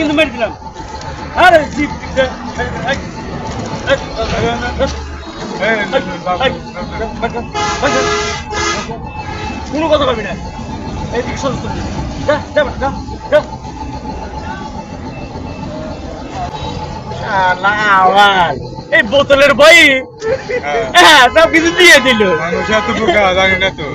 কিন্তু মেরে দিলাম। আরে জিপ কোনো কথা পাবি না। এইদিকে সচেতন যা যা যা যা। এই বোতলের বই হ্যাঁ। সব কিছু দিয়ে দিল। মানুষ এত বোকা জানি না তো।